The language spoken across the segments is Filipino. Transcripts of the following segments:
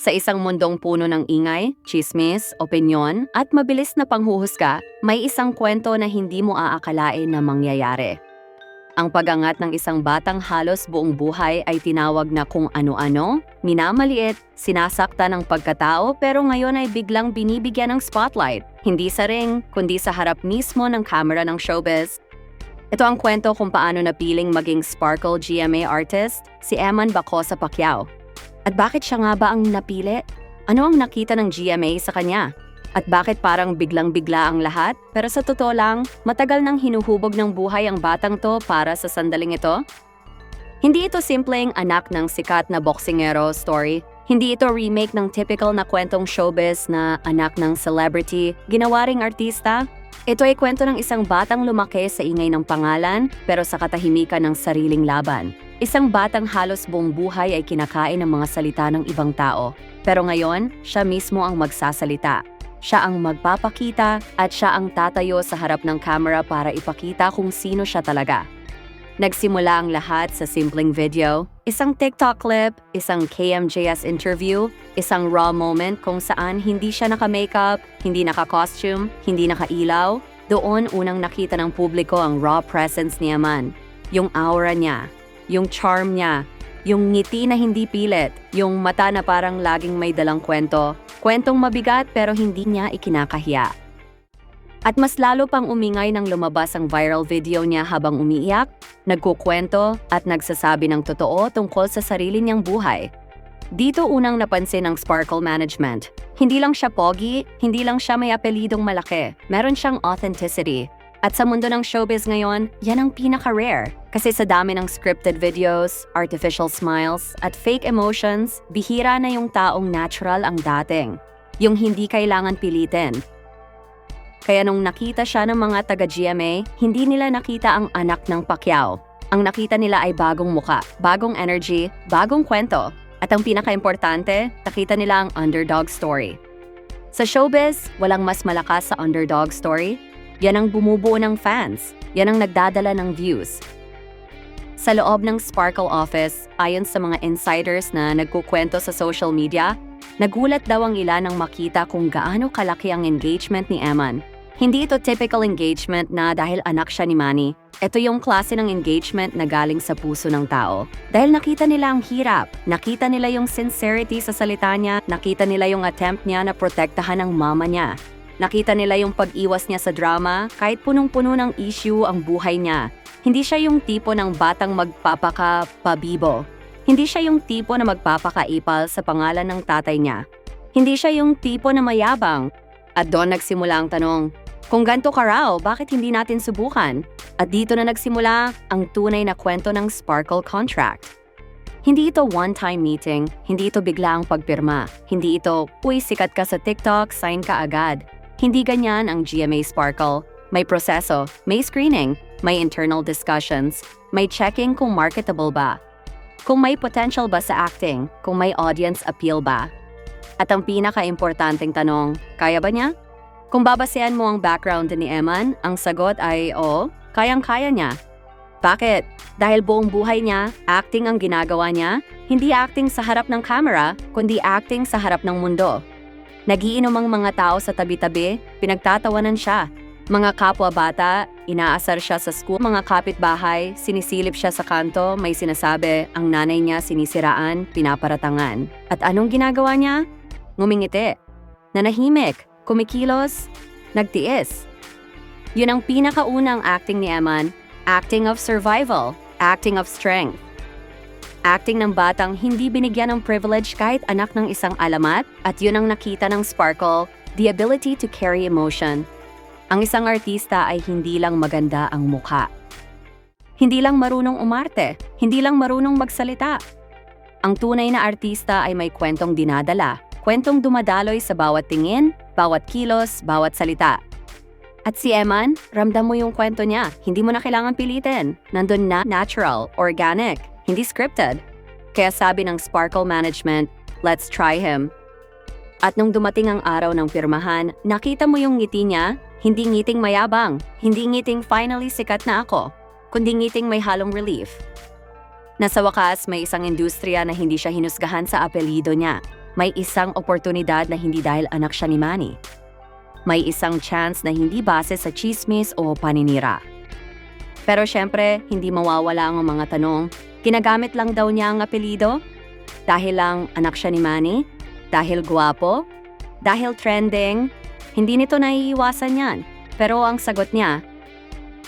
Sa isang mundong puno ng ingay, chismis, opinyon, at mabilis na panghuhusga, may isang kwento na hindi mo aakalain na mangyayari. Ang pagangat ng isang batang halos buong buhay ay tinawag na kung ano-ano, minamaliit, sinasakta ng pagkatao pero ngayon ay biglang binibigyan ng spotlight, hindi sa ring, kundi sa harap mismo ng kamera ng showbiz. Ito ang kwento kung paano napiling maging Sparkle GMA artist, si Eman Bacosa Pacquiao. At bakit siya nga ba ang napili? Ano ang nakita ng GMA sa kanya? At bakit parang biglang-bigla ang lahat? Pero sa totoo lang, matagal nang hinuhubog ng buhay ang batang to para sa sandaling ito? Hindi ito simpleng anak ng sikat na boksingero story. Hindi ito remake ng typical na kwentong showbiz na anak ng celebrity, ginawa artista. Ito ay kwento ng isang batang lumaki sa ingay ng pangalan pero sa katahimikan ng sariling laban. Isang batang halos buong buhay ay kinakain ng mga salita ng ibang tao. Pero ngayon, siya mismo ang magsasalita. Siya ang magpapakita at siya ang tatayo sa harap ng camera para ipakita kung sino siya talaga. Nagsimula ang lahat sa simpleng video, isang TikTok clip, isang KMJS interview, isang raw moment kung saan hindi siya naka-makeup, hindi naka-costume, hindi nakailaw. Doon unang nakita ng publiko ang raw presence ni Aman, yung aura niya, yung charm niya, yung ngiti na hindi pilit, yung mata na parang laging may dalang kwento. Kwentong mabigat pero hindi niya ikinakahiya. At mas lalo pang umingay nang lumabas ang viral video niya habang umiiyak, nagkukwento at nagsasabi ng totoo tungkol sa sarili niyang buhay. Dito unang napansin ang Sparkle Management. Hindi lang siya pogi, hindi lang siya may apelidong malaki, meron siyang authenticity. At sa mundo ng showbiz ngayon, yan ang pinaka-rare. Kasi sa dami ng scripted videos, artificial smiles, at fake emotions, bihira na yung taong natural ang dating. Yung hindi kailangan pilitin. Kaya nung nakita siya ng mga taga-GMA, hindi nila nakita ang anak ng Pacquiao. Ang nakita nila ay bagong muka, bagong energy, bagong kwento. At ang pinaka-importante, nakita nila ang underdog story. Sa showbiz, walang mas malakas sa underdog story. Yan ang bumubuo ng fans. Yan ang nagdadala ng views. Sa loob ng Sparkle office, ayon sa mga insiders na nagkukwento sa social media, nagulat daw ang ilan nang makita kung gaano kalaki ang engagement ni Eman. Hindi ito typical engagement na dahil anak siya ni Manny. Ito yung klase ng engagement na galing sa puso ng tao. Dahil nakita nila ang hirap, nakita nila yung sincerity sa salita niya, nakita nila yung attempt niya na protektahan ang mama niya. Nakita nila yung pag-iwas niya sa drama kahit punong-puno ng issue ang buhay niya. Hindi siya yung tipo ng batang magpapaka-pabibo. Hindi siya yung tipo na magpapakaipal sa pangalan ng tatay niya. Hindi siya yung tipo na mayabang. At doon nagsimula ang tanong, kung ganto ka raw, bakit hindi natin subukan? At dito na nagsimula ang tunay na kwento ng Sparkle Contract. Hindi ito one-time meeting, hindi ito bigla ang pagpirma, hindi ito, uy, sikat ka sa TikTok, sign ka agad. Hindi ganyan ang GMA Sparkle. May proseso, may screening, may internal discussions, may checking kung marketable ba, kung may potential ba sa acting, kung may audience appeal ba. At ang pinaka-importanting tanong, kaya ba niya? Kung babasehan mo ang background ni Eman, ang sagot ay oo, kayang-kaya niya. Bakit? Dahil buong buhay niya, acting ang ginagawa niya, hindi acting sa harap ng camera, kundi acting sa harap ng mundo. Nagiinom ang mga tao sa tabi-tabi, pinagtatawanan siya. Mga kapwa bata, inaasar siya sa school, mga kapitbahay, sinisilip siya sa kanto, may sinasabi, ang nanay niya sinisiraan, pinaparatangan. At anong ginagawa niya? Ngumingiti. Nanahimik, kumikilos, nagtiis. Yun ang pinakaunang acting ni Eman, acting of survival, acting of strength. Acting ng batang hindi binigyan ng privilege kahit anak ng isang alamat at yun ang nakita ng Sparkle, the ability to carry emotion. Ang isang artista ay hindi lang maganda ang mukha. Hindi lang marunong umarte, hindi lang marunong magsalita. Ang tunay na artista ay may kwentong dinadala, kwentong dumadaloy sa bawat tingin, bawat kilos, bawat salita. At si Eman, ramdam mo yung kwento niya. Hindi mo na kailangan pilitin. Nandun na natural, organic, hindi scripted. Kaya sabi ng Sparkle Management, let's try him. At nung dumating ang araw ng pirmahan, nakita mo yung ngiti niya, hindi ngiting mayabang, hindi ngiting finally sikat na ako, kundi ngiting may halong relief. Nasa wakas, may isang industriya na hindi siya hinusgahan sa apelido niya. May isang oportunidad na hindi dahil anak siya ni Manny. May isang chance na hindi base sa chismis o paninira. Pero syempre, hindi mawawala ang mga tanong. Ginagamit lang daw niya ang apelido? Dahil lang anak siya ni Manny? Dahil guwapo? Dahil trending? Hindi nito naiiwasan yan. Pero ang sagot niya,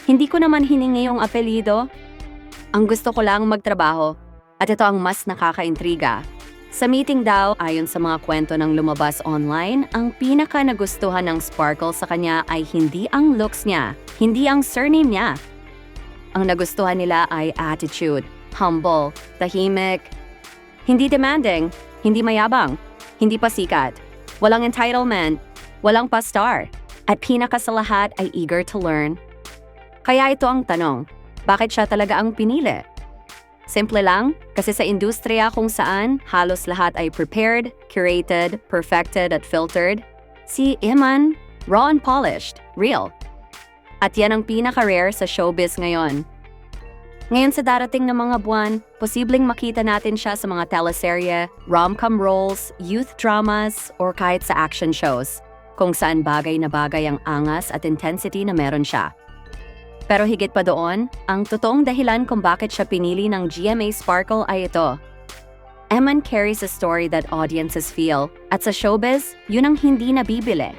hindi ko naman hiningi yung apelido. Ang gusto ko lang magtrabaho. At ito ang mas nakakaintriga. Sa meeting daw, ayon sa mga kwento ng lumabas online, ang pinaka nagustuhan ng Sparkle sa kanya ay hindi ang looks niya, hindi ang surname niya. Ang nagustuhan nila ay attitude, humble, tahimik, hindi demanding, hindi mayabang, hindi pasikat, walang entitlement, walang pa-star, at pinaka sa lahat ay eager to learn. Kaya ito ang tanong, bakit siya talaga ang pinili? Simple lang, kasi sa industriya kung saan halos lahat ay prepared, curated, perfected at filtered, si Iman, raw and polished, real. At yan ang pinaka-rare sa showbiz ngayon. Ngayon sa darating na mga buwan, posibleng makita natin siya sa mga teleserye, rom-com roles, youth dramas, or kahit sa action shows, kung saan bagay na bagay ang angas at intensity na meron siya. Pero higit pa doon, ang totoong dahilan kung bakit siya pinili ng GMA Sparkle ay ito. Eman carries a story that audiences feel, at sa showbiz, yun ang hindi nabibili.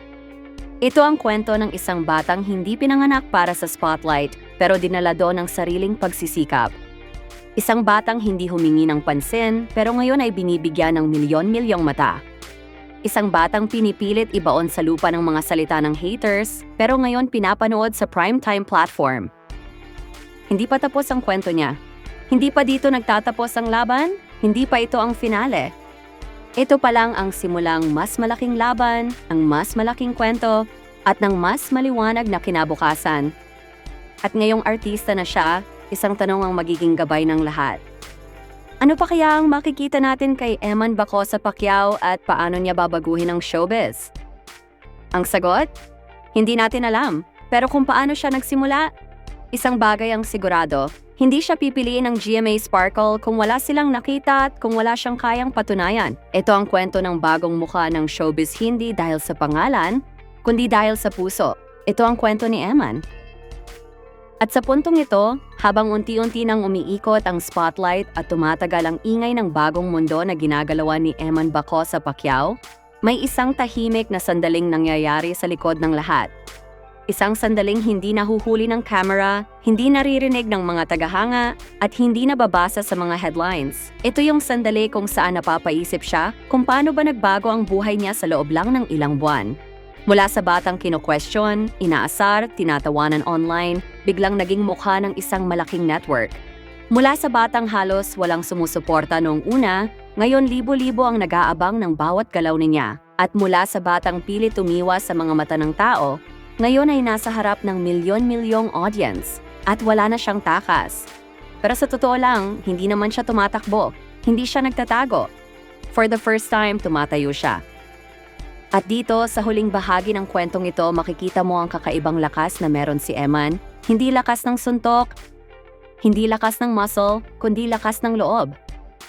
Ito ang kwento ng isang batang hindi pinanganak para sa spotlight, pero dinala doon ng sariling pagsisikap. Isang batang hindi humingi ng pansin, pero ngayon ay binibigyan ng milyon-milyong mata. Isang batang pinipilit ibaon sa lupa ng mga salita ng haters, pero ngayon pinapanood sa primetime platform. Hindi pa tapos ang kwento niya. Hindi pa dito nagtatapos ang laban, hindi pa ito ang finale. Ito pa lang ang simulang mas malaking laban, ang mas malaking kwento, at ng mas maliwanag na kinabukasan. At ngayong artista na siya, isang tanong ang magiging gabay ng lahat. Ano pa kaya ang makikita natin kay Eman Bacosa Pacquiao at paano niya babaguhin ang showbiz? Ang sagot? Hindi natin alam. Pero kung paano siya nagsimula, isang bagay ang sigurado. Hindi siya pipiliin ng GMA Sparkle kung wala silang nakita at kung wala siyang kayang patunayan. Ito ang kwento ng bagong mukha ng showbiz hindi dahil sa pangalan, kundi dahil sa puso. Ito ang kwento ni Eman. At sa puntong ito, habang unti-unti nang umiikot ang spotlight at tumatagal ang ingay ng bagong mundo na ginagalawan ni Eman Baco sa Pacquiao, may isang tahimik na sandaling nangyayari sa likod ng lahat. Isang sandaling hindi nahuhuli ng camera, hindi naririnig ng mga tagahanga, at hindi nababasa sa mga headlines. Ito yung sandali kung saan napapaisip siya kung paano ba nagbago ang buhay niya sa loob lang ng ilang buwan. Mula sa batang kino-question, inaasar, tinatawanan online, biglang naging mukha ng isang malaking network. Mula sa batang halos walang sumusuporta noong una, ngayon libo-libo ang nag-aabang ng bawat galaw niya. At mula sa batang pilit tumiwas sa mga mata ng tao, ngayon ay nasa harap ng milyon-milyong audience at wala na siyang takas. Pero sa totoo lang, hindi naman siya tumatakbo. Hindi siya nagtatago. For the first time, tumatayo siya. At dito, sa huling bahagi ng kwentong ito, makikita mo ang kakaibang lakas na meron si Eman. Hindi lakas ng suntok, hindi lakas ng muscle, kundi lakas ng loob.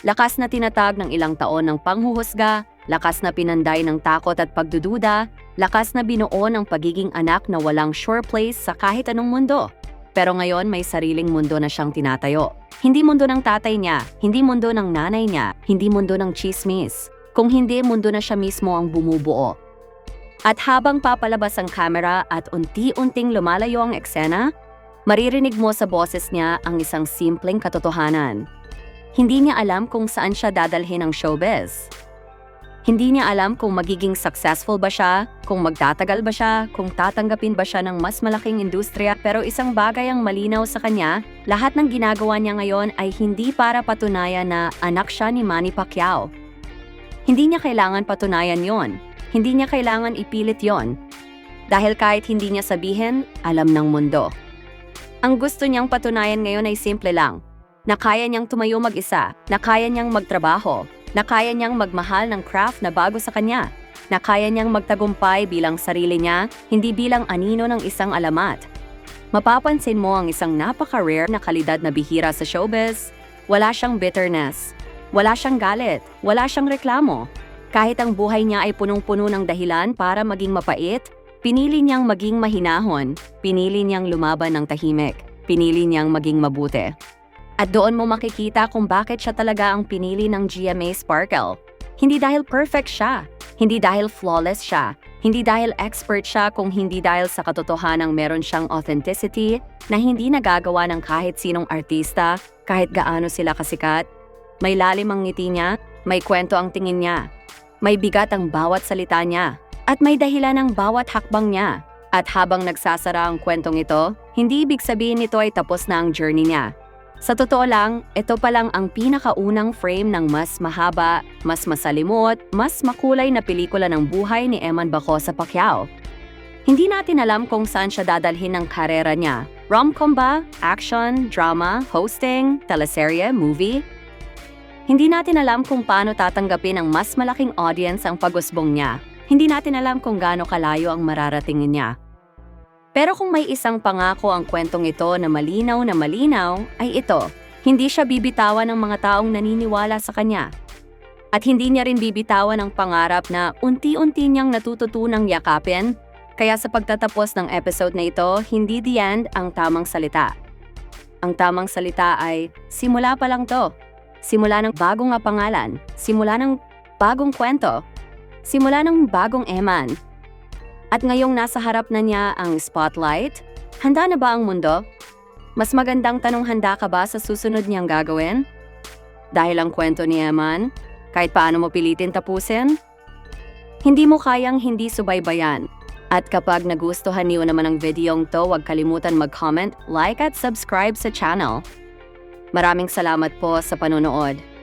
Lakas na tinatag ng ilang taon ng panghuhusga, lakas na pinanday ng takot at pagdududa, lakas na binuo ng pagiging anak na walang sure place sa kahit anong mundo. Pero ngayon may sariling mundo na siyang tinatayo. Hindi mundo ng tatay niya, hindi mundo ng nanay niya, hindi mundo ng chismis. Kung hindi, mundo na siya mismo ang bumubuo. At habang papalabas ang kamera at unti-unting lumalayo ang eksena, maririnig mo sa boses niya ang isang simpleng katotohanan. Hindi niya alam kung saan siya dadalhin ng showbiz. Hindi niya alam kung magiging successful ba siya, kung magtatagal ba siya, kung tatanggapin ba siya ng mas malaking industriya. Pero isang bagay ang malinaw sa kanya, lahat ng ginagawa niya ngayon ay hindi para patunayan na anak siya ni Manny Pacquiao. Hindi niya kailangan patunayan yon. Hindi niya kailangan ipilit yon. Dahil kahit hindi niya sabihin, alam ng mundo. Ang gusto niyang patunayan ngayon ay simple lang, na kaya niyang tumayo mag-isa, na kaya niyang magtrabaho, na kaya niyang magmahal ng craft na bago sa kanya, na kaya niyang magtagumpay bilang sarili niya, hindi bilang anino ng isang alamat. Mapapansin mo ang isang napaka-rare na kalidad na bihira sa showbiz. Wala siyang bitterness. Wala siyang galit. Wala siyang reklamo. Kahit ang buhay niya ay punong-puno ng dahilan para maging mapait, pinili niyang maging mahinahon, pinili niyang lumaban ng tahimik, pinili niyang maging mabuti. At doon mo makikita kung bakit siya talaga ang pinili ng GMA Sparkle. Hindi dahil perfect siya, hindi dahil flawless siya, hindi dahil expert siya kung hindi dahil sa katotohanang meron siyang authenticity na hindi nagagawa ng kahit sinong artista, kahit gaano sila kasikat. May lalim ang ngiti niya, may kwento ang tingin niya, may bigat ang bawat salita niya, at may dahilan ang bawat hakbang niya. At habang nagsasara ang kwentong ito, hindi ibig sabihin nito ay tapos na ang journey niya. Sa totoo lang, ito pa lang ang pinakaunang frame ng mas mahaba, mas masalimot, mas makulay na pelikula ng buhay ni Eman Bacosa Pacquiao. Hindi natin alam kung saan siya dadalhin ng karera niya. Rom-com ba? Action? Drama? Hosting? Teleserye? Movie? Hindi natin alam kung paano tatanggapin ng mas malaking audience ang pag-usbong niya. Hindi natin alam kung gaano kalayo ang mararatingin niya. Pero kung may isang pangako ang kwentong ito na malinaw na malinaw, ay ito. Hindi siya bibitawan ng mga taong naniniwala sa kanya. At hindi niya rin bibitawan ang pangarap na unti-unti niyang natututunang yakapin, kaya sa pagtatapos ng episode na ito, hindi the end ang tamang salita. Ang tamang salita ay, simula pa lang to. Simula ng bagong nga pangalan, simula ng bagong kwento, simula ng bagong eman. At ngayong nasa harap na niya ang spotlight, handa na ba ang mundo? Mas magandang tanong handa ka ba sa susunod niyang gagawin? Dahil ang kwento ni Eman, kahit paano mo pilitin tapusin, hindi mo kayang hindi subaybayan. At kapag nagustuhan niyo naman ang videong to, huwag kalimutan mag-comment, like at subscribe sa channel. Maraming salamat po sa panonood.